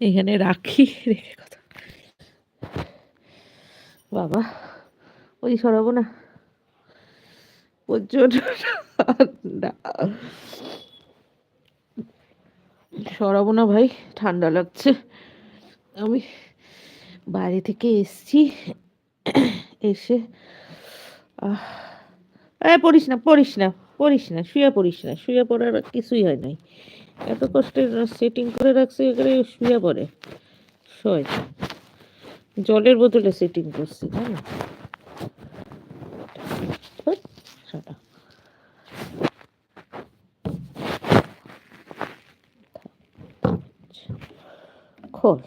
এখানে রাখি, রেখে কথা। বাবা, ওই সরাবো না। সরাবো না ভাই, ঠান্ডা লাগছে। আমি বাইরে থেকে এসছি। এসে পড়িস না পড়িস না পড়িস না, শুয়ে পড়িস না, শুয়ে পড়ার কিছুই হয় নাই। এত কষ্টে সেটিং করে রাখছে, এখানে শুয়ে পড়ে। শয়। জলের বোতলে সেটিং করছি, তাই না? খোঁজ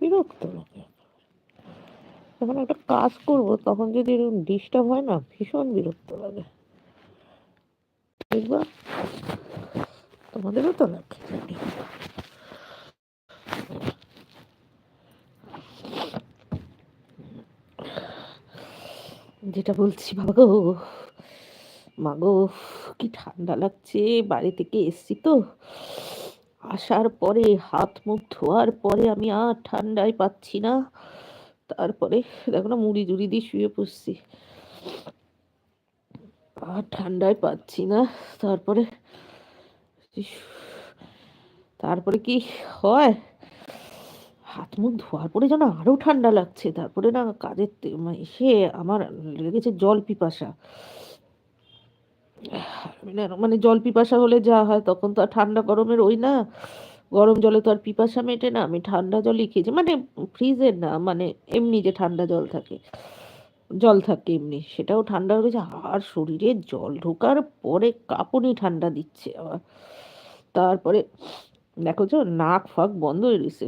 বিরক্ত লাগে। যখন একটা কাজ করব, তখন যদি এরকম ডিস্টার্ব হয় না, ভীষণ বিরক্ত লাগে। দেখবা তোমাদেরও তো লাগে জানি যেটা বলছি বাবা গো মাগো, কি ঠান্ডা লাগছে, বাড়ি থেকে এসছি তো। আসার পরে হাত মুখ ধোয়ার পরে আমি আর ঠান্ডায় পাচ্ছি না। তারপরে দেখো না, মুড়ি জুড়ি দিয়ে শুয়ে পড়ছি। আর ঠান্ডায় পাচ্ছি না। তারপরে তারপরে কি হয়? হাত মুখ ধোয়ার পরে যেন আরও ঠান্ডা লাগছে তারপরে না কাজের এসে আমার লেগেছে জল পিপাসা। মানে, মানে জল পিপাসা হলে যা হয় তখন তো আর ঠান্ডা গরমের ওই না গরম জলে তো আর পিপাসা মেটে না আমি ঠান্ডা জলই খেয়েছি। মানে ফ্রিজের না মানে এমনি যে ঠান্ডা জল থাকে জল থাকে এমনি সেটাও ঠান্ডা হয়েছে আর শরীরে জল ঢোকার পরে কাঁপুনি ঠান্ডা দিচ্ছে আবার। তারপরে, দেখো তো, নাক ফাঁক বন্ধ হয়ে গেছে।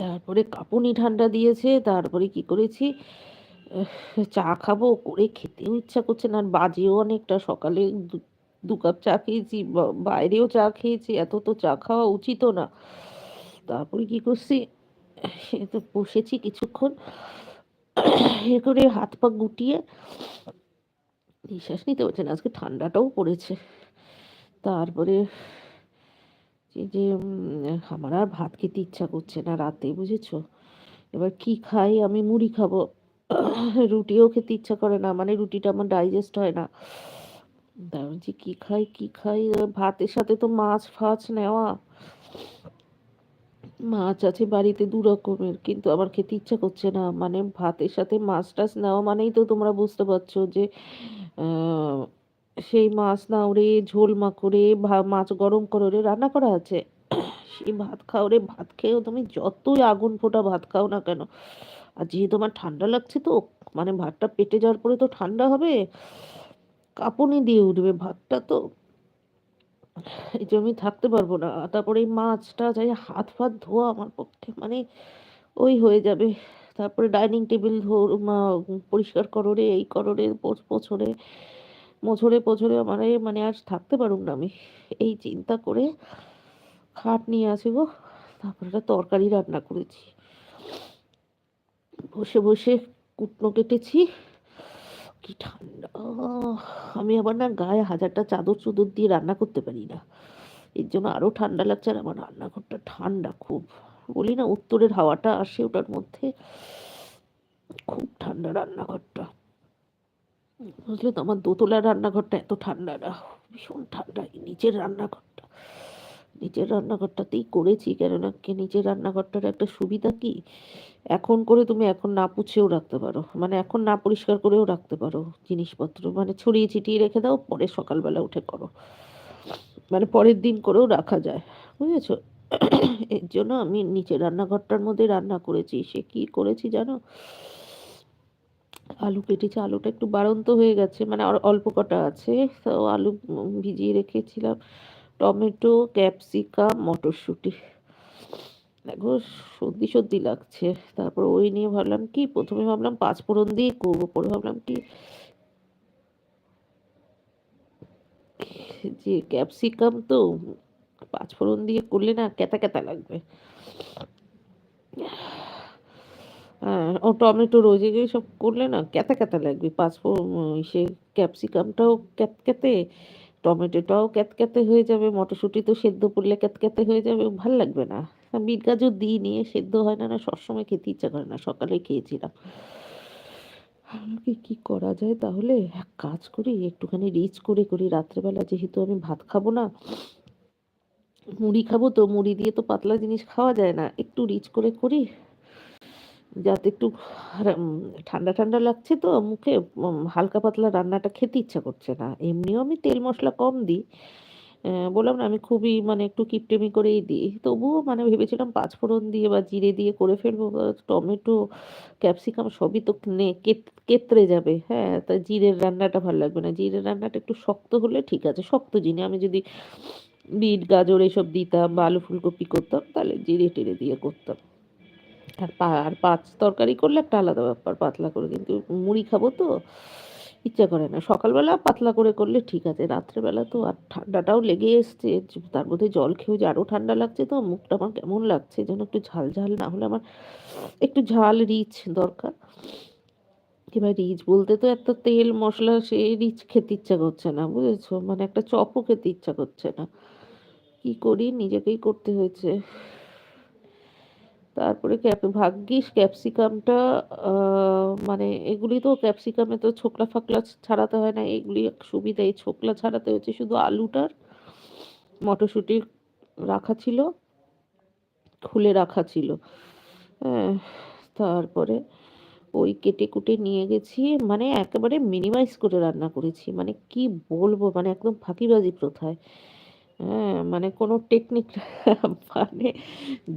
তারপরে কাঁপুনি ঠান্ডা দিয়েছে, তারপরে কি করেছি? চা খাব, করে খেতেও ইচ্ছা করছে না, আর বাজেও অনেকটা। সকালে দু কাপ চা খেয়েছি বাইরেও চা খেয়েছি, এত তো চা খাওয়া উচিতও না। তারপরে কি করছি? তো বসেছি কিছুক্ষণ, এ করে হাত পা গুটিয়ে, নিঃশ্বাস নিতে পারছে না, আজকে ঠান্ডাটাও পড়েছে। তারপরে যে আমার আর ভাত খেতে ইচ্ছা করছে না রাতে, বুঝেছ? এবার কি খাই? আমি মুড়ি খাব। রুটিও খেতে ইচ্ছা করে না মানে রুটিটা আমার ডাইজেস্ট হয় না। যে কি খাই? কি খাই? ভাতের সাথে তো মাছ ফাছ নেওয়া। মাছ আছে বাড়িতে দু রকমের, কিন্তু আমার খেতে ইচ্ছা করছে না। মানে ভাতের সাথে মাছ টাছ নেওয়া মানেই তো তোমরা বুঝতে পারছ যে সেই মাছ না ওরে ঝোল মা করে মাছ গরম করে রান্না করা আছে। সেই ভাত খাও রে, ভাত খেয়েও তুমি যতই আগুন ফোটা ভাত খাও না কেন। আর যেহেতু তোমার ঠান্ডা লাগছে তো মানে ভাতটা পেটে যাওয়ার পরে তো ঠান্ডা হবে, কাঁপুনি দিয়ে উঠবে ভাতটা তো। এই যে আমি থাকতে পারব না তারপরে এই মাছটা যাই হাত ফাত ধোয়া আমার পক্ষে মানে ওই হয়ে যাবে। তারপরে ডাইনিং টেবিল ধর পরিষ্কার করো রে, এই করো রে পোছরে মোছরে পোছরে মানে মানে আর থাকতে পারুম না আমি। এই চিন্তা করে খাট নিয়ে আসি গো, তারপরে একটা তরকারি রান্না করেছি। বসে বসে কুটনো কেটেছি, কি ঠান্ডা। আমি আবার না গায়ে হাজারটা চাদর চুদর দিয়ে রান্না করতে পারি না। এর জন্য আরও ঠান্ডা লাগছে আর আমার রান্নাঘরটা ঠান্ডা খুব। বলি না উত্তরের হাওয়াটা আসে ওটার মধ্যে। খুব ঠান্ডা রান্নাঘরটা। বুঝলে তো আমার দোতলার রান্নাঘরটা এত ঠান্ডা না, ভীষণ ঠান্ডা নিচের রান্নাঘরটা। নিচের রান্নাঘরটাতেই করেছি, কেননা নিচের রান্নাঘরটার একটা সুবিধা কি? এখন করে তুমি এখন না পুছেও রাখতে পারো মানে এখন না পরিষ্কার করেও রাখতে পারো জিনিসপত্র মানে ছড়িয়ে ছিটিয়ে রেখে দাও, পরে সকালবেলা উঠে করো। মানে পরের দিন করেও রাখা যায়, বুঝেছ? এর জন্য আমি নিচে রান্নাঘরটার মধ্যে রান্না করেছি, সে কি করেছি জানো? আলু কেটেছি, আলুটা একটু বাড়ন্ত হয়ে গেছে মানে অল্প কটা আছে। তো আলু ভিজিয়ে রেখেছিলাম, টমেটো, ক্যাপসিকাম, মটরশুঁটি। দেখো, সর্দি সর্দি লাগছে। তারপর ওই নিয়ে ভাবলাম কি, প্রথমে ভাবলাম পাঁচ ফোড়ন দিয়ে করব, পরে ভাবলাম কি, যে ক্যাপসিকাম তো পাঁচ ফোড়ন দিয়ে করলে না কেতা কেতা লাগবে। ও টমেটো রোজে সব করলে না কেতা কেতা লাগবে। পাঁচ সে ক্যাপসিকামটাও ক্যাত ক্যাতে টমেটোটাও ক্যাতক্যাতে হয়ে যাবে, মটরশুঁটি তো সেদ্ধ করলে ক্যাতক্যাতে হয়ে যাবে, ভালো লাগবে না। বিট গাজর দিই নিয়ে সেদ্ধ হয় না না সবসময় খেতে ইচ্ছা করে না সকালে খেয়েছিলাম। আমাকে কি করা যায় তাহলে? এক কাজ করি, একটুখানি রিচ করে করি। রাত্রেবেলা যেহেতু আমি ভাত খাব না, মুড়ি খাব তো, মুড়ি দিয়ে তো পাতলা জিনিস খাওয়া যায় না। একটু রিচ করে করি যাতে একটু ঠান্ডা ঠান্ডা লাগছে তো মুখে হালকা পাতলা রান্নাটা খেতে ইচ্ছা করছে না। এমনিও আমি তেল মশলা কম দিই। বললাম না, আমি খুবই মানে একটু কিপটেমি করেই দিই। তবুও মানে ভেবেছিলাম পাঁচফোড়ন দিয়ে বা জিরে দিয়ে করে ফেলব টমেটো, ক্যাপসিকাম সবই তো নে কেতরে যাবে। হ্যাঁ তা জিরের রান্নাটা ভালো লাগবে না। জিরের রান্নাটা একটু শক্ত হলে ঠিক আছে, শক্ত জিনিস আমি যদি বিট, গাজর এসব দিতাম বা আলু ফুলকপি করতাম, তাহলে জিরে টেরে দিয়ে করতাম। আর আর পাঁচ তরকারি করলে একটা আলাদা ব্যাপার, পাতলা করে। কিন্তু মুড়ি খাব তো, ইচ্ছা করে না। সকালবেলা পাতলা করে করলে ঠিক আছে, রাত্রেবেলা তো আর ঠান্ডাটাও লেগে এসছে, তার মধ্যে জল খেয়েও যে আরও ঠান্ডা লাগছে, তো মুখটা আমার কেমন লাগছে যেন একটু ঝাল ঝাল, না হলে আমার একটু ঝাল রিচ দরকার। কিংবা রিচ বলতে তো এত তেল, মশলা, সে রিচ খেতে ইচ্ছা করছে না, বুঝেছ? মানে একটা চপও খেতে ইচ্ছা করছে না। কি করি? নিজেকেই করতে হয়েছে। তারপরে ভাগ্যিস ক্যাপসিকামটা মানে এগুলি তো ক্যাপসিকামে তো ছোকলা ফাকলা ছাড়াতে হয় না, এগুলি সুবিধা এই ছোকলা ছাড়াতে হচ্ছে শুধু আলুটার, মটরশুঁটি রাখা ছিল, খুলে রাখা ছিল। তারপরে ওই কেটে কুটে নিয়ে গেছি মানে একেবারে মিনিমাইজ করে রান্না করেছি। মানে কি বলব মানে একদম ফাঁকিবাজি প্রথায়। হ্যাঁ মানে কোনো টেকনিক মানে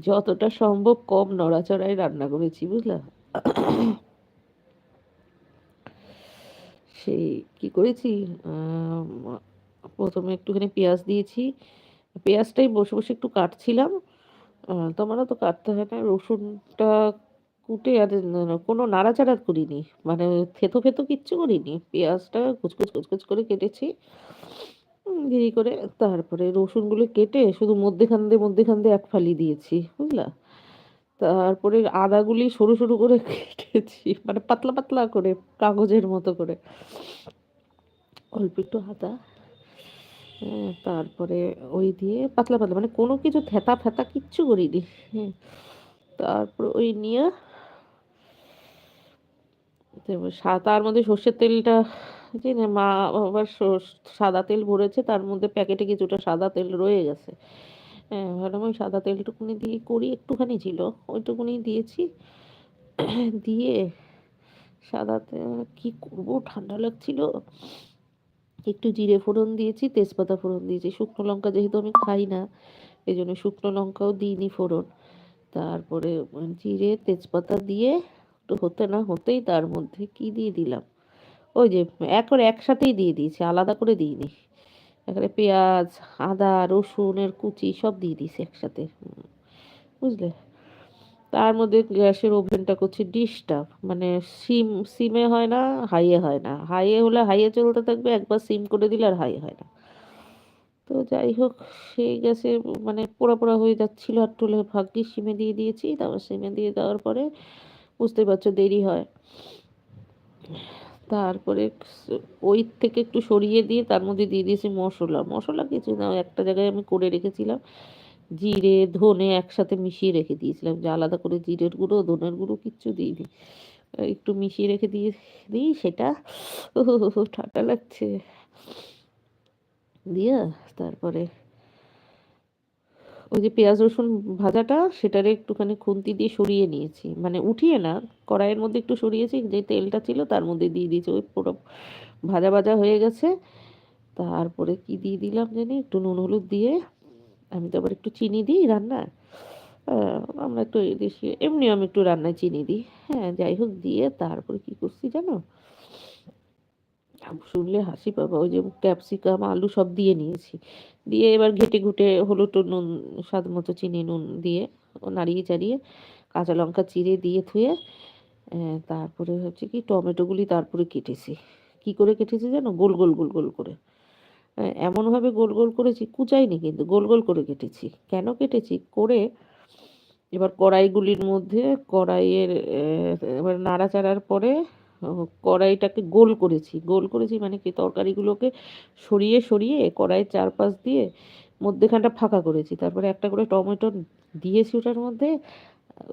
যতটা সম্ভব কম নড়াচড়ায় রান্না করেছি, বুঝলা? সেই কি করেছি? প্রথমে একটুখানি পেঁয়াজ দিয়েছি। পেঁয়াজটাই বসে বসে একটু কাটছিলাম। তোমারও তো কাটতে হয় না, রসুনটা কুটে আর কোনো নাড়াচাড়া করিনি। মানে থেতো ফেতো কিচ্ছু করিনি। পেঁয়াজটা কুচকুচ কুচকুচ করে কেটেছি। দেরি করে তারপরে রসুনগুলো কেটে শুধু মধ্যেখান দিয়ে মধ্যেখান দিয়ে এক ফালি দিয়েছি, বুঝলা? তারপরে আদাগুলি সরু সরু করে কেটেছি মানে পাতলা পাতলা করে, কাগজের মতো করে। অল্প একটু আদা হ্যাঁ তারপরে ওই দিয়ে পাতলা পাতলা মানে কোনো কিছু থেতা ফেতা কিচ্ছু করিনি হ্যাঁ তারপর ওই নিয়ে তার মধ্যে সর্ষের তেলটা যে মা আবার সাদা তেল ভরেছে, তার মধ্যে প্যাকেটে কিছুটা সাদা তেল রয়ে গেছে। হ্যাঁ ভাবলাম ওই সাদা তেলটুকুনি দিয়ে করি, একটুখানি ছিল, ওইটুকুনি দিয়েছি। দিয়ে সাদা তেল কী করব, ঠান্ডা লাগছিল। একটু জিরে ফোড়ন দিয়েছি, তেজপাতা ফোড়ন দিয়েছি। শুকনো লঙ্কা যেহেতু আমি খাই না, এই জন্য শুকনো লঙ্কাও দিইনি ফোড়ন। তারপরে জিরে, তেজপাতা দিয়ে একটু হতে না হতেই তার মধ্যে কি দিয়ে দিলাম? ওই যে একবারে একসাথেই দিয়ে দিয়েছি, আলাদা করে দিইনি। এখানে পেঁয়াজ, আদা রসুনের কুচি সব দিয়ে দিয়েছি একসাথে। বুঝলে? তার মধ্যে গ্যাসের ওভেনটা করছি ডিস্টার্ব মানে সিম, সিমে হয় না, হাইয়ে হয় না। হাইয়ে হলে হাইয়ে চলতে থাকবে, একবার সিম করে দিলে আর হাই হয় না। তো যাই হোক, সেই গ্যাসে মানে পোড়া পোড়া হয়ে যাচ্ছিল আর টুলে ভাগ্যি সিমে দিয়ে দিয়েছি। তারপর সিমে দিয়ে দেওয়ার পরে বুঝতে পারছ দেরি হয়। তারপরে ওই থেকে একটু সরিয়ে দিয়ে তার মধ্যে দিয়ে দিয়েছি মশলা। মশলা কিছু না, একটা জায়গায় আমি করে রেখেছিলাম। জিরে, ধনে একসাথে মিশিয়ে রেখে দিয়েছিলাম। যে আলাদা করে জিরের গুঁড়ো, ধনের গুঁড়ো কিচ্ছু দিইনি। একটু মিশিয়ে রেখে দিয়ে দিই সেটা। ও ঠান্ডা লাগছে। দিয়া, তারপরে ওই যে পেঁয়াজ, রসুন ভাজাটা সেটারে একটুখানি খুন্তি দিয়ে সরিয়ে নিয়েছি। মানে উঠিয়ে না, কড়াইয়ের মধ্যে একটু সরিয়েছি, যে তেলটা ছিল তার মধ্যে দিয়ে দিয়েছি। ওই পুরো ভাজা ভাজা হয়ে গেছে। তারপরে কি দিয়ে দিলাম জানি? একটু নুন, হলুদ দিয়ে আমি তো আবার একটু চিনি দিই রান্নায়। আমরা একটু দেশি এমনি আমি একটু রান্নায় চিনি দিই। হ্যাঁ যাই হোক, দিয়ে তারপরে কি করছি জানো? শুনলে হাসি পাবা, ওই যে ক্যাপসিকাম, আলু সব দিয়ে নিয়েছি। দিয়ে এবার ঘেটে ঘুটে হলুদ নুন, স্বাদ মতো চিনি, নুন দিয়ে ও নাড়িয়ে চাড়িয়ে কাঁচা লঙ্কা চিড়ে দিয়ে ধুয়ে তারপরে হচ্ছে কি টমেটোগুলি তারপরে কেটেছি। কি করে কেটেছি জানো? গোল গোল গোল গোল করে। এমনভাবে গোল গোল করেছি, কুচাইনি কিন্তু, গোল গোল করে কেটেছি। কেন কেটেছি? করে এবার কড়াইগুলির মধ্যে, কড়াইয়ের এবার নাড়াচাড়ার পরে কড়াইটাকে গোল করেছি। গোল করেছি মানে কি? তরকারিগুলোকে সরিয়ে সরিয়ে কড়াইয়ের চারপাশ দিয়ে মধ্যেখানটা ফাঁকা করেছি। তারপরে একটা করে টমেটো দিয়েছি ওটার মধ্যে,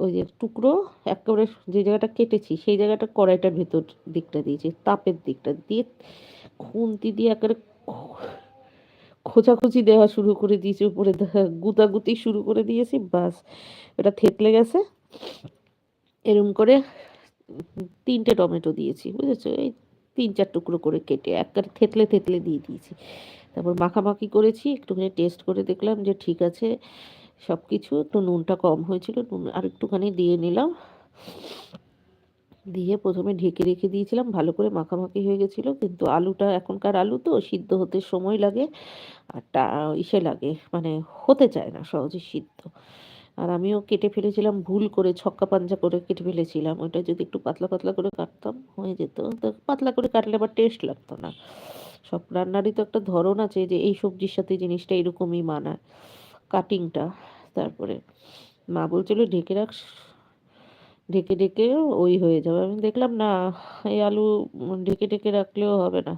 ওই যে টুকরো, একেবারে যে জায়গাটা কেটেছি সেই জায়গাটা কড়াইটার ভেতর দিকটা দিয়েছি, তাপের দিকটা দিয়ে খুন্তি দিয়ে একেবারে খোঁচাখুচি দেওয়া শুরু করে দিয়েছি, উপরে গুতাগুতি শুরু করে দিয়েছি, বাস। এটা থেতলে গেছে। এরম করে তিনটে টমেটো দিয়েছি, বুঝেছ? এই তিন চার টুকরো করে কেটে একবারে থেতলে থেতলে দিয়ে দিয়েছি। তারপর মাখামাখি করেছি, একটুখানি টেস্ট করে দেখলাম যে ঠিক আছে সব কিছু তো নুনটা কম হয়েছিল, নুন আর একটুখানি দিয়ে নিলাম। দিয়ে প্রথমে ঢেকে রেখে দিয়েছিলাম, ভালো করে মাখামাখি হয়ে গেছিল। কিন্তু আলুটা এখনকার আলু তো, সিদ্ধ হতে সময় লাগে, আর টা ইসে লাগে মানে হতে চায় না সহজে সিদ্ধ। আর আমিও কেটে ফেলেছিলাম, ভুল করে ছক্কা পাঞ্জা করে কেটে ফেলেছিলাম। ওইটা যদি একটু পাতলা পাতলা করে কাটতাম, হয়ে যেত। তো পাতলা করে কাটলে আবার টেস্ট লাগতো না। সব রান্নারই তো একটা ধরন আছে যে এই সবজির সাথে জিনিসটা এরকমই মানায় কাটিংটা তারপরে মা বলছিল, ঢেকে রাখ ঢেকে ঢেকে ওই হয়ে যাবে। আমি দেখলাম, না, এই আলু ঢেকে ঢেকে রাখলেও হবে না।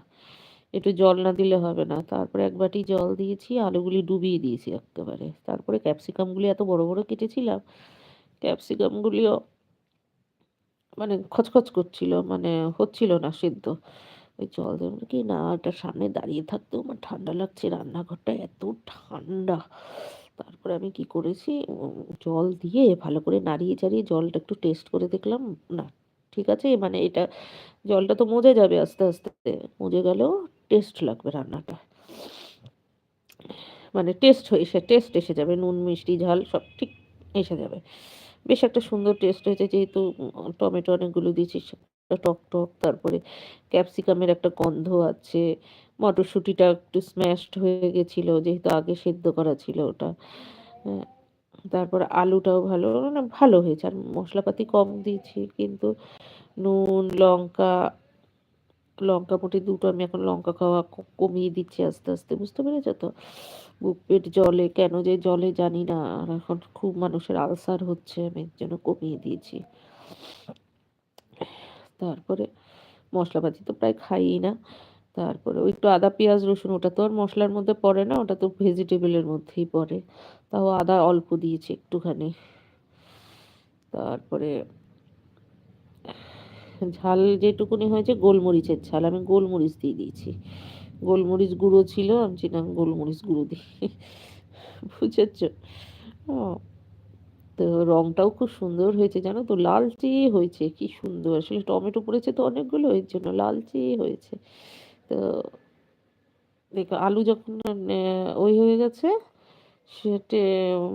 একটু জল না দিলে হবে না। তারপরে এক বাটি জল দিয়েছি, আলুগুলি ডুবিয়ে দিয়েছি একেবারে। তারপরে ক্যাপসিকামগুলি এত বড় বড় কেটেছিলাম, ক্যাপসিকামগুলিও মানে খচখচ করছিল মানে হচ্ছিল না সিদ্ধ। ওই জল দেবেন কি না ওটা সামনে দাঁড়িয়ে থাকতেও আমার ঠান্ডা লাগছে, রান্নাঘরটা এত ঠান্ডা। তারপরে আমি কি করেছি, জল দিয়ে ভালো করে নাড়িয়ে চাড়িয়ে জলটা একটু টেস্ট করে দেখলাম, না, ঠিক আছে মানে এটা জলটা তো মজে যাবে আস্তে আস্তে। মজে গেলেও টেস্ট লাগবে রান্নাটা মানে টেস্ট হয়ে এসে, টেস্ট এসে যাবে, নুন, মিষ্টি, ঝাল সব ঠিক এসে যাবে। বেশ একটা সুন্দর টেস্ট হয়েছে, যেহেতু টমেটো অনেকগুলো দিয়েছি টক টক, তারপরে ক্যাপসিকামের একটা গন্ধ আছে, মটরশুঁটিটা একটু স্ম্যাশড হয়ে গেছিল, যেহেতু আগে সেদ্ধ করা ছিল ওটা। হ্যাঁ তারপর আলুটাও ভালো মানে ভালো হয়েছে, আর মশলাপাতি কম দিয়েছি, কিন্তু নুন, লঙ্কা লঙ্কা মোটে দুটো আমি এখন লঙ্কা খাওয়া কমিয়ে দিচ্ছি আস্তে আস্তে, বুঝতে পেরেছ তো? বুক পেট জলে কেন যে জলে জানি না, আর এখন খুব মানুষের আলসার হচ্ছে, আমি জন্য কমিয়ে দিয়েছি। তারপরে মশলাপাতি তো প্রায় খাই না। তারপরে ওই একটু আদা, পেঁয়াজ, রসুন, ওটা তো আর মশলার মধ্যে পড়ে না, ওটা তো ভেজিটেবলের মধ্যেই পড়ে। তাও আদা অল্প দিয়েছি একটুখানি। তারপরে ঝাল যেটুকুনি হয়েছে গোলমরিচের ঝাল, আমি গোলমরিচ দিয়ে দিয়েছি। গোলমরিচ গুঁড়ো ছিল, আমি না গোলমরিচ গুঁড়ো দিই বুঝেছ? তো রংটাও খুব সুন্দর হয়েছে, জানো তো? লালচে হয়েছে, কি সুন্দর। আসলে টমেটো পড়েছে তো অনেকগুলো, এর জন্য লালচে হয়েছে। তো দেখো, আলু যখন ওই হয়ে গেছে, সেটে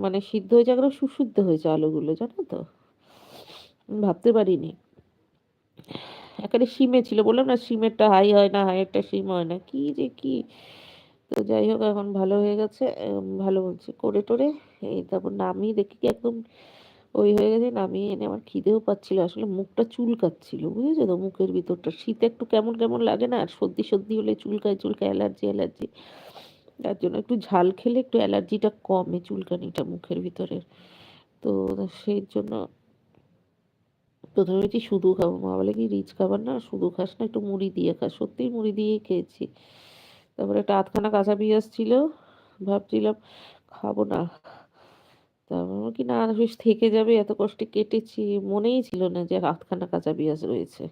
মানে সিদ্ধ হয়ে যাওয়ার সুসুদ্ধ হয়েছে আলুগুলো, জানো তো? ভাবতে পারিনি। একেবারে সিমে ছিল, বললাম না সিমেরটা হাই হয় না, হাইয়েরটা সিম হয় না, কি যে কি? তো যাই হোক, এখন ভালো হয়ে গেছে ভালো বলছে, করে টোরে, এই তারপর নামিয়ে দেখি কি একদম ওই হয়ে গেছে, নামিয়ে এনে আমার খিদেও পাচ্ছিল, আসলে মুখটা চুলকাচ্ছিল, বুঝেছ তো, মুখের ভিতরটা, শীতে একটু কেমন কেমন লাগে না, আর সর্দি সর্দি হলে চুলকায় চুলকায় অ্যালার্জি অ্যালার্জি, তার জন্য একটু ঝাল খেলে একটু অ্যালার্জিটা কমে চুলকানিটা মুখের ভিতরের, তো সেই জন্য প্রথমে বলছি শুধু খাব, মা বলে কি রিচ খাবার না, শুধু খাস না, একটু মুড়ি দিয়ে খাস সত্যিই মুড়ি দিয়েই খেয়েছি। তারপরে একটা আধখানা কাঁচা পেঁয়াজ ছিল, ভাবছিলাম খাব না। তারপর কি না বেশ থেকে যাবে, এত কষ্টে কেটেছি, মনেই ছিল না যে আধখানা কাঁচা পেঁয়াজ রয়েছে।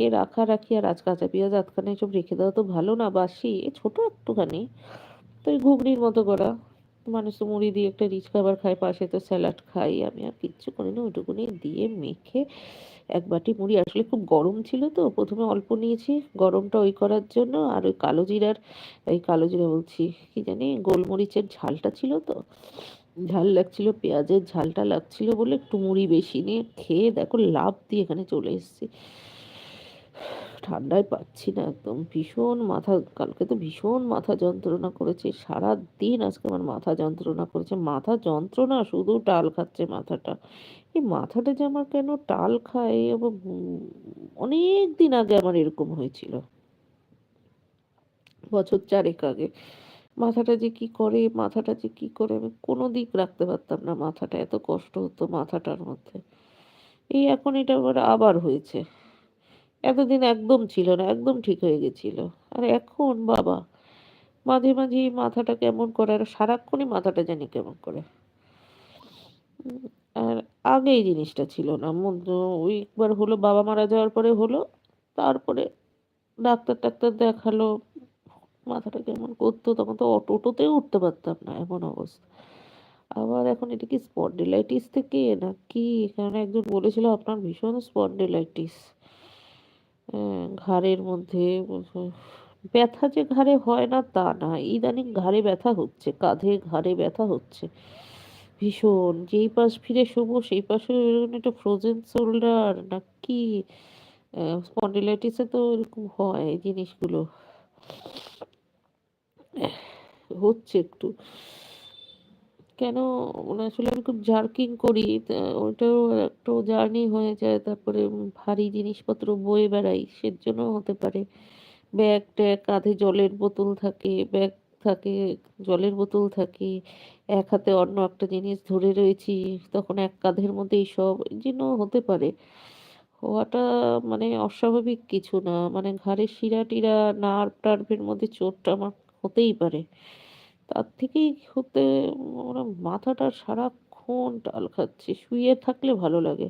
এ রাখা রাখি আর আজ কাঁচা পেঁয়াজ, আধখানা সব রেখে দেওয়া তো ভালো না, বাসি ছোটো একটুখানি। তো ঘুগনির মতো করা। মানুষ তো মুড়ি দিয়ে একটা রিচ খাবার খায়, পাশে তো স্যালাড খাই, আমি আর কিচ্ছু করি না, ওইটুকুনি দিয়ে মেখে এক বাটি মুড়ি। আসলে খুব গরম ছিল তো, প্রথমে অল্প নিয়েছি, গরমটা ওই করার জন্য, আর ওই কালো জিরার, এই কালো জিরা বলছি, কি জানি, গোলমরিচের ঝালটা ছিল তো, ঝাল লাগছিল, পেঁয়াজের ঝালটা লাগছিল বলে একটু মুড়ি বেশি নিয়ে খেয়ে দেখো লাভ দিয়ে এখানে চলে এসেছি। ঠান্ডায় পাচ্ছি না একদম। ভীষণ মাথা, কালকে তো ভীষণ মাথা যন্ত্রণা করেছে সারা দিন আজকে আমার মাথা যন্ত্রণা করেছে। মাথা যন্ত্রণা, শুধু টাল খাচ্ছে মাথাটা। এই মাথাটা যে আমার কেন টাল খায় অনেক দিন আগে আমার এরকম হয়েছিল। বছর চারেক আগে। মাথাটা যে কি করে, মাথাটা যে কি করে, আমি কোনো দিক রাখতে পারতাম না মাথাটা, এত কষ্ট হতো মাথাটার মধ্যে। এই এখন এটা আবার আবার হয়েছে। এতদিন একদম ছিল না, একদম ঠিক হয়ে গেছিল। আর এখন বাবা, মাঝে মাঝেই মাথাটা কেমন করে, আর সারাক্ষণই মাথাটা জানি কেমন করে। আর আগে এই জিনিসটা ছিল না। ওই একবার হলো, বাবা মারা যাওয়ার পরে হলো, তারপরে ডাক্তার টাক্তার দেখাল, মাথাটা কেমন করতো, তখন তো অটো টোতেও উঠতে পারতাম না, এমন অবস্থা। আবার এখন এটা কি স্পন্ডিলাইটিস থেকে? না কি? কারণ একজন বলেছিল আপনার ভীষণ স্পন্ডিলাইটিস ঘাড়ের মধ্যে, ব্যথা যে ঘাড়ে হয় না তা না। ইদানিং ঘাড়ে ব্যথা হচ্ছে, কাঁধে ঘাড়ে ব্যথা হচ্ছে। ভীষণ, যেই পাশ ফিরে শোবো, সেই পাশে একটা ফ্রোজেন শোল্ডার না কি স্পন্ডিলাইটিসে তো এরকম হয় জিনিসগুলো। হচ্ছে একটু। কেন? আসলে আমি খুব জার্কিং করি। তা ওইটাও একটু জার্নি হয়ে যায়, তারপরে ভারী জিনিসপত্র বয়ে বেড়াই, সেজন্য হতে পারে। ব্যাগ ট্যাগ কাঁধে জলের বোতল থাকে, ব্যাগ থাকে, জলের বোতল থাকে, এক হাতে অন্য একটা জিনিস ধরে রয়েছি, তখন এক কাঁধের মধ্যে এই জন্য হতে পারে। হওয়াটা মানে অস্বাভাবিক কিছু না মানে ঘাড়ের শিরা টিরা, নার্ভ টার্ভের মধ্যে চোটটা আমার হতেই পারে। তার থেকেই হতে ওরা মাথাটা সারাক্ষণ টাল খাচ্ছে, শুয়ে থাকলে ভালো লাগে।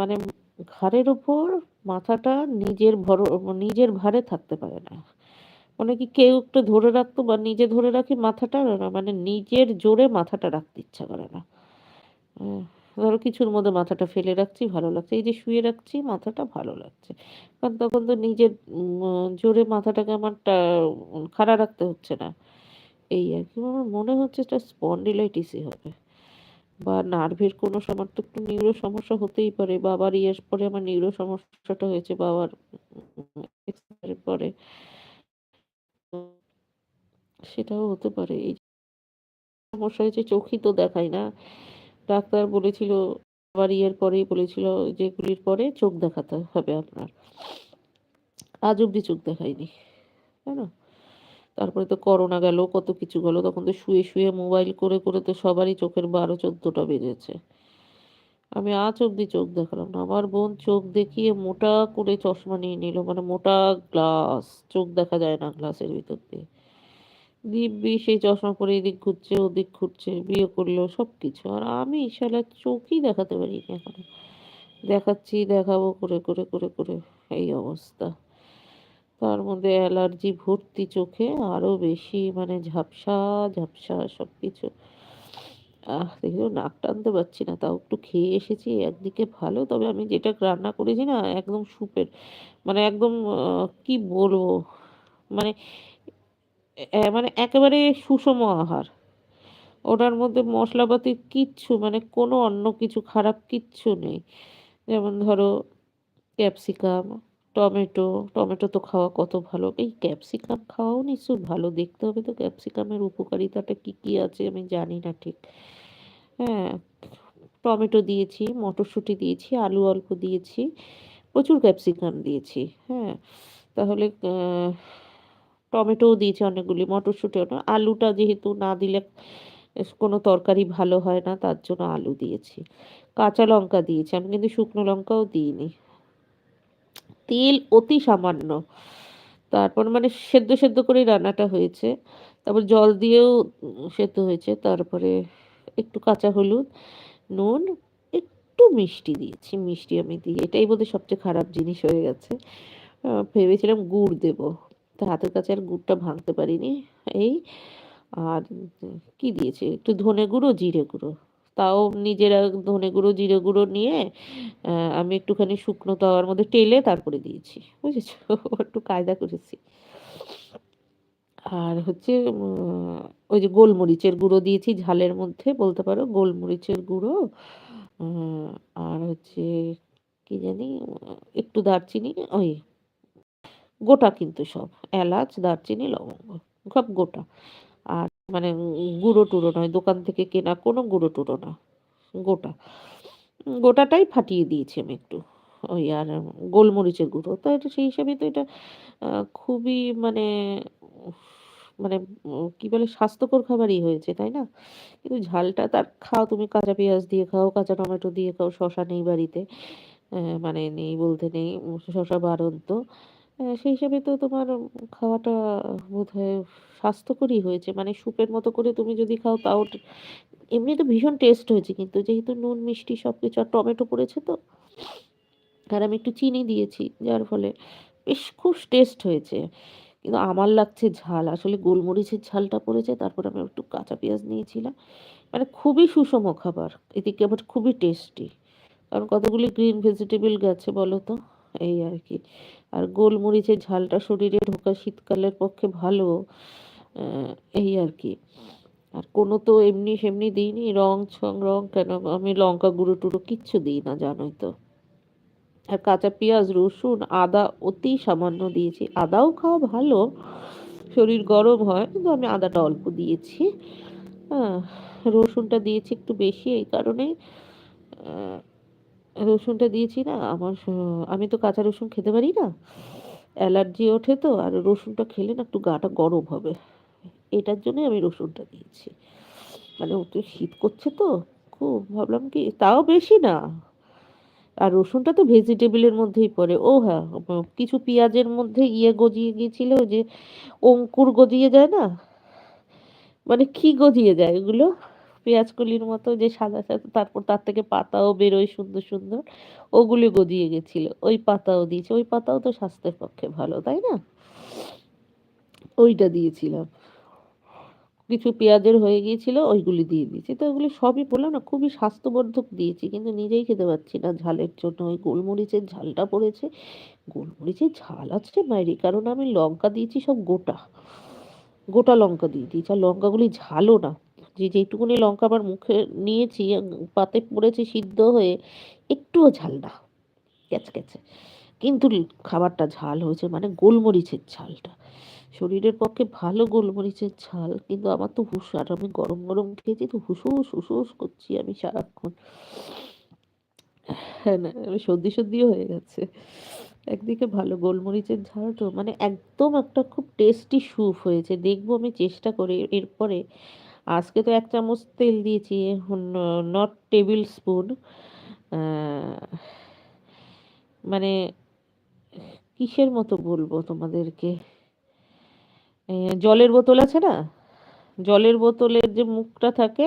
মানে ঘাড়ের ওপর মাথাটা নিজের ভর, নিজের ভারে থাকতে পারে না। মানে কি কেউ একটু ধরে রাখতো বা নিজে ধরে রাখি মাথাটা মানে নিজের জোরে মাথাটা রাখতে ইচ্ছা করে না। ধরো কিছুর মধ্যে মাথাটা ফেলে রাখছি, ভালো লাগছে। এই যে শুয়ে রাখছি, মাথাটা ভালো লাগছে। কারণ তখন তো নিজের জোরে মাথাটাকে আমারটা খাড়া রাখতে হচ্ছে না। এই আর কি। আমার মনে হচ্ছে এটা স্পন্ডিলাইটিসই হবে। বা নার্ভের কোনো সময় তো একটু নিউরো সমস্যা হতেই পারে। বাবার ইয়ের পরে আমার নিউরো সমস্যাটা হয়েছে বাবার পরে। সেটাও হতে পারে। এই সমস্যা হয়েছে, চোখই তো দেখায় না। ডাক্তার বলেছিল বাবার ইয়ের পরেই বলেছিল যেগুলির পরে চোখ দেখাতে হবে আপনার। আজ অব্দি চোখ দেখায়নি। তাই না? তারপরে তো করোনা গেল, কত কিছু গেল, তখন তো শুয়ে শুয়ে মোবাইল করে করে তো সবারই চোখের বারো চোদ্দটা বেজেছে। আমি আজ অব্দি চোখ দেখালাম না, আমার বোন চোখ দেখিয়ে মোটা করে চশমা নিয়ে নিল মানে মোটা গ্লাস চোখ দেখা যায় না গ্লাসের ভিতর দিয়ে। দিব্যি সেই চশমা পরে এদিক ঘুরছে, ওদিক ঘুরছে, বিয়ে করল সব কিছু আর আমি শালা চোখই দেখাতে পারিনি এখনও। দেখাচ্ছি, দেখাবো, করে করে করে করে, এই অবস্থা। তার মধ্যে অ্যালার্জি ভর্তি চোখে আরও বেশি মানে ঝাপসা ঝাপসা সব কিছু আহ, দেখো নাক টানতে পারছি না, তাও একটু খেয়ে এসেছি, একদিকে ভালো, তবে আমি যেটা রান্না করেছি না, একদম সুপের মানে একদম কি বলব মানে মানে একেবারে সুষম আহার। ওটার মধ্যে মশলাপাতি কিচ্ছু মানে কোনো অন্য কিছু খারাপ কিচ্ছু নেই। যেমন ধরো ক্যাপসিকাম টমেটো টমেটো তো খাওয়া কত ভালো। এই ক্যাপসিকাম খাওয়াও নিশ্চয় ভালো। দেখতে হবে তো ক্যাপসিকামের উপকারিতাটা কি কি আছে আমি জানি না ঠিক। হ্যাঁ টমেটো দিয়েছি, মটরশুঁটি দিয়েছি, আলু অল্প দিয়েছি, প্রচুর ক্যাপসিকাম দিয়েছি। হ্যাঁ তাহলে টমেটোও দিয়েছি অনেকগুলি মটরশুঁটি অনেক আলুটা যেহেতু না দিলে কোনো তরকারি ভালো হয় না, তার জন্য আলু দিয়েছি। কাঁচা লঙ্কা দিয়েছি। আমি কিন্তু শুকনো লঙ্কাও দিইনি। তেল অতি সামান্য। তারপর মানে সেদ্ধ সেদ্ধ করেই রান্নাটা হয়েছে। তারপর জল দিয়েও সেদ্ধ হয়েছে। তারপরে একটু কাঁচা হলুদ, নুন, একটু মিষ্টি দিয়েছি। মিষ্টি আমি দিই। এটাই বোধহয় সবচেয়ে খারাপ জিনিস হয়ে গেছে। ভেবেছিলাম গুড় দেব। তা হাতের কাছে আর গুড়টা ভাঙতে পারিনি। এই, আর কি দিয়েছি? একটু ধনে গুঁড়ো, জিরে গুঁড়ো। তাও নিজেরা ধনে গুঁড়ো, জিরে গুঁড়ো নিয়ে আমি একটুখানি শুকনো তাওয়ার মধ্যে টেলে তারপরে দিয়েছি, বুঝেছ? একটু কায়দা করেছি। আর হচ্ছে ওই যে গোলমরিচের গুঁড়ো দিয়েছি ঝালের মধ্যে, বলতে পারো গোলমরিচের গুঁড়ো আর হচ্ছে কি জানি, একটু দারচিনি, ওই গোটা কিন্তু সব, এলাচ, দারচিনি, লবঙ্গ, সব গোটা। আর মানে গুঁড়ো টুড়ো নয়, দোকান থেকে কেনা কোনো গুঁড়ো টুড়ো না, গোটা। গোটাটাই ফাটিয়ে দিয়েছি আমি একটু, ওই আর গোলমরিচের গুঁড়ো। তো এটা সেই হিসাবে তো এটা খুবই মানে মানে কি বলে, স্বাস্থ্যকর খাবারই হয়েছে, তাই না? কিন্তু ঝালটা তার খাও, তুমি কাঁচা পেঁয়াজ দিয়ে খাও, কাঁচা টমেটো দিয়ে খাও শসা নেই বাড়িতে মানে নেই বলতে নেই বাড়ন্ত। অ্যা সেই হিসাবে তো তোমার খাওয়াটা বোধ বোধহয় স্বাস্থ্যকরই হয়েছে। মানে স্যুপের মতো করে তুমি যদি খাও তাও এমনি তো ভীষণ টেস্ট হয়েছে কিন্তু যেহেতু নুন, মিষ্টি সব কিছু আর টমেটো পড়েছে তো। আর আমি একটু চিনি দিয়েছি যার ফলে বেশ খুব টেস্ট হয়েছে। কিন্তু আমার লাগছে ঝাল। আসলে গোলমরিচের ঝালটা পড়েছে তারপরে আমি একটু কাঁচা পেঁয়াজ নিয়েছিলাম। মানে খুবই সুষম খাবার। এদিকে আবার খুবই টেস্টি। কারণ কতগুলি গ্রিন ভেজিটেবল গেছে বলো তো? এই আরকি। আর গোলমরিচের ঝালটা শরীরে ঢোকা শীতকালের পক্ষে ভালো। এই আরকি। আর কোনো তো এমনি সেমনি দিইনি। রং ছং রং কেন আমি লঙ্কা গুঁড়ো টুড়ো কিচ্ছু দিই না জানোই তো। আর কাঁচা পেঁয়াজ, রসুন, আদা অতি সামান্য দিয়েছি। আদাও খাওয়া ভালো। শরীর গরম হয় কিন্তু আমি আদাটা অল্প দিয়েছি। হ্যাঁ, রসুনটা দিয়েছি একটু বেশি এই কারণেই আ রসুনটা দিয়েছি না আমার আমি তো কাঁচা রসুন খেতে পারি না। অ্যালার্জি ওঠে তো আর রসুনটা খেলে না একটু গাটা গরম হবে। এটার জন্যই আমি রসুনটা দিয়েছি। মানে তো শীত করছে তো খুব ভাবলাম কি তাও বেশি না। আর রসুনটা তো ভেজিটেবলের মধ্যেই পড়ে। ও হ্যাঁ, কিছু পেঁয়াজের মধ্যে ইয়ে গজিয়ে গিয়েছিল যে অঙ্কুর গজিয়ে যায় না? মানে কি গজিয়ে যায় ওগুলো? পেঁয়াজকলির মতো যে সাদা, সাদা তারপর তার থেকে পাতাও বেরোয় সুন্দর, সুন্দর। ওগুলো গজিয়ে গেছিল। ওই পাতাও দিয়েছে ওই পাতাও তো স্বাস্থ্যের পক্ষে ভালো, তাই না? ওইটা দিয়েছিলাম। কিছু পেঁয়াজের হয়ে গিয়েছিল ওইগুলি দিয়ে দিয়েছি। তো ওগুলো সবই বললাম না খুবই স্বাস্থ্যবর্ধক দিয়েছি। কিন্তু নিজেই খেতে পারছি না ঝালের জন্য। ওই গোলমরিচের ঝালটা পড়েছে। গোলমরিচের ঝাল আছে মাইরি কারণ আমি লঙ্কা দিয়েছি সব গোটা। গোটা লঙ্কা দিয়ে দিয়েছি। আর লঙ্কাগুলি ঝালও না। যে যেটুকুনি লঙ্কা আমার মুখে নিয়েছি পাতে পড়েছে সিদ্ধ হয়ে একটুও ঝাল না। ক্যাচক্যাচে। কিন্তু খাবারটা ঝাল হয়েছে মানে গোলমরিচের ঝালটা। শরীরের পক্ষে ভালো গোলমরিচের ঝাল। কিন্তু আমার তো হুঁশ আর আমি গরম, গরম খেয়েছি তো হুসুস, হুসুস করছি আমি সারাক্ষণ। হ্যাঁ, না সর্দি, সর্দিও হয়ে গেছে। একদিকে ভালো গোলমরিচের ঝাল তো মানে একদম একটা খুব টেস্টি স্যুপ হয়েছে। দেখব আমি চেষ্টা করে এরপরে আজকে তো এক চামচ তেল দিয়েছি নট টেবিল স্পুন। মানে কিসের মতো বলব তোমাদেরকে? জলের বোতল আছে না? জলের বোতলের যে মুখটা থাকে,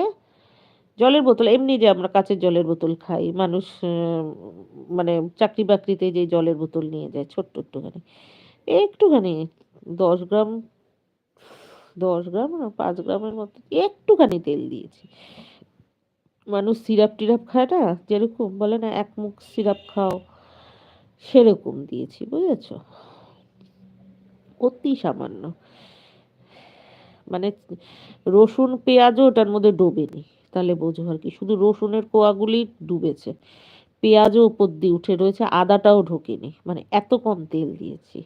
জলের বোতল এমনি যে আমরা কাঁচের জলের বোতল খাই। মানুষ মানে চাকরি-বাকরিতে যে জলের বোতল নিয়ে যায় ছোট্ট একটুখানি। একটুখানি ১০ গ্রাম ১০ গ্রাম না ৫ গ্রামের মতো একটুখানি তেল দিয়েছি। মানুষ সিরাপ-টিরাপ খায় না? যেরকম বলে না এক মুখ সিরাপ খাও। সেরকম দিয়েছি, বুঝেছ? অতি সামান্য। মানে রসুন, পেঁয়াজও ওটার মধ্যে ডোবেনি। তাহলে বোঝো আর কি শুধু রসুনের কোয়াগুলি ডুবেছে। পেঁয়াজও উপর দিয়ে উঠে রয়েছে, আদাটাও ঢোকেনি। মানে এত কম তেল দিয়েছি।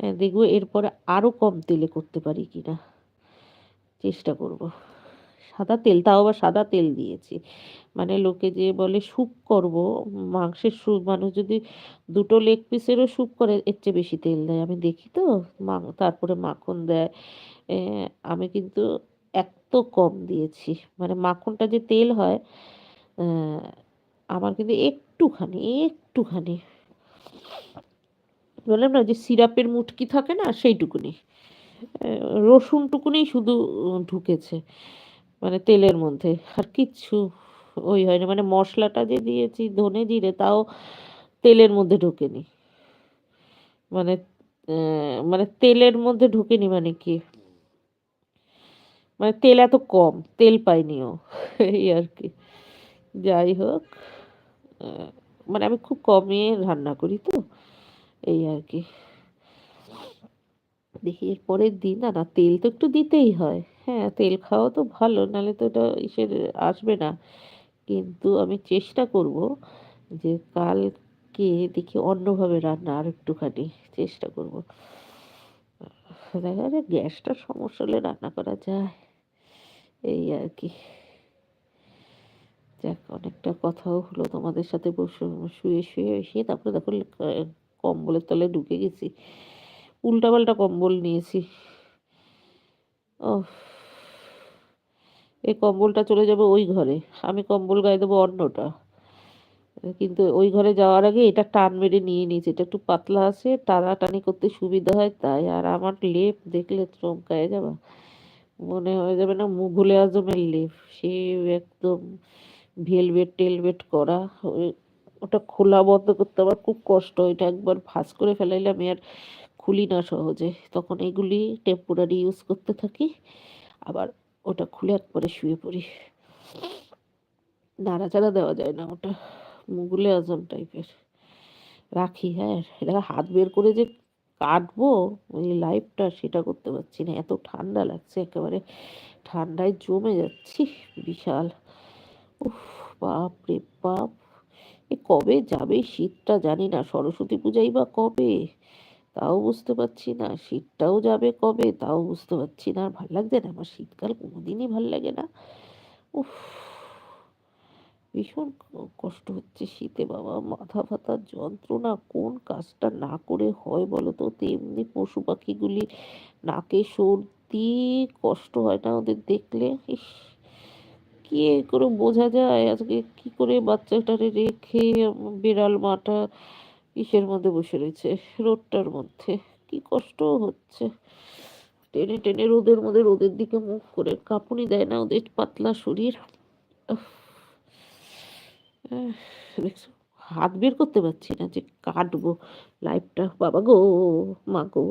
দেখব এরপরে আরও কম তেলে করতে পারি কিনা। চেষ্টা করব। সাদা তেল, তাও আবার সাদা তেল দিয়েছি। মানে লোকে যে বলে স্যুপ করব, মাংসের স্যুপ মানুষ যদি দুটো লেগ পিসেরও স্যুপ করে এর চেয়ে বেশি তেল দেয়। আমি দেখি তো মা তারপরে মাখন দেয়। আমি কিন্তু এত কম দিয়েছি। মানে মাখনটা যে তেল হয় আমার কিন্তু একটুখানি, একটুখানি বললাম না যে সিরাপের মুটকি থাকে না সেইটুকুনি। রসুনটুকুনি শুধু ঢুকেছে। মানে তেলের মধ্যে। আর কিচ্ছু ওই হয়নি। মানে মশলাটা যে দিয়েছি ধনে জিরে তাও তেলের মধ্যে ঢোকেনি। মানে মানে তেলের মধ্যে ঢোকেনি মানে কি? মানে তেল এত কম, তেল পাইনি ও এই আর কি যাই হোক মানে আমি খুব কমিয়ে রান্না করি তো। এই আর কি দেখি এর পরের দিন না, না তেল তো একটু দিতেই হয়। হ্যাঁ, তেল খাওয়া তো ভালো নাহলে তো এটা ইসের আসবে না। কিন্তু আমি চেষ্টা করব যে কালকে দেখি অন্যভাবে রান্না আর একটুখানি চেষ্টা করব। দেখা যায় গ্যাসটা সমস্যা হলে রান্না করা যায়। এই আর কি যাক অনেকটা কথাও হলো তোমাদের সাথে বসে শুয়ে, শুয়ে এসে তারপরে দেখো কম্বলের তলায় ঢুকে গেছি। উল্টাপাল্টা কম্বল নিয়েছি। ওফ! এই কম্বলটা চলে যাবে ওই ঘরে। আমি কম্বল গায়ে দেবো অন্যটা। কিন্তু ওই ঘরে যাওয়ার আগে এটা টান মেরে নিয়ে নিয়েছি এটা একটু পাতলা আছে, টানাটানি করতে সুবিধা হয় তাই আর আমার লেপ দেখলে চমকায় যাবা মনে হয়ে যাবে না মুঘলে আজমের লেপ সে একদম ভেলভেট টেলভেট করা ওটা খোলা বন্ধ করতে আমার খুব কষ্ট, এটা একবার ভাঁজ করে ফেলাইলে আমি আর খুলি না সহজে। তখন এগুলি টেম্পোরারি ইউজ করতে থাকি, আবার ওটা খুলে একবারে শুয়ে পড়ি। নাড়াচাড়া দেওয়া যায় না ওটা মুঘলে আজম টাইপের রাখি হ্যাঁ এটা হাত বের করে যে কাটবো, ওই লাইফটা সেটা করতে পারছি না। এত ঠান্ডা লাগছে, একেবারে ঠান্ডায় জমে যাচ্ছি, বিশাল। উফ বাপ রে বাপ। এ কবে যাবে শীতটা জানি না, সরস্বতী পূজাই বা কবে? তাও বুঝতে পারছি না, শীতটাও যাবে কবে? তাও বুঝতে পারছি না, আর ভালো লাগছে না? আমার শীতকাল কোনোদিনই ভালো লাগে না। উফ, ভীষণ কষ্ট হচ্ছে শীতে বাবা, মাথা ফাতার যন্ত্রণা, কোন কাজটা না করে হয় বলো তো তেমনি পশু পাখিগুলি নাকে সর্দি, কষ্ট হয় না ওদের দেখলে? ইস। কি করে বোঝা যায়? আজকে কি করে বাচ্চাটারে রেখে বিড়াল মাটা ইসের মধ্যে বসে রয়েছে, রোদটার মধ্যে? কি কষ্ট হচ্ছে। টেনে টেনে রোদের মধ্যে রোদের দিকে মুখ করে কাঁপুনি দেয় না ওদের পাতলা শরীর। হাত বের করতে পারছি না যে কাটবো। লাইফটা বাবা গো, মা গো।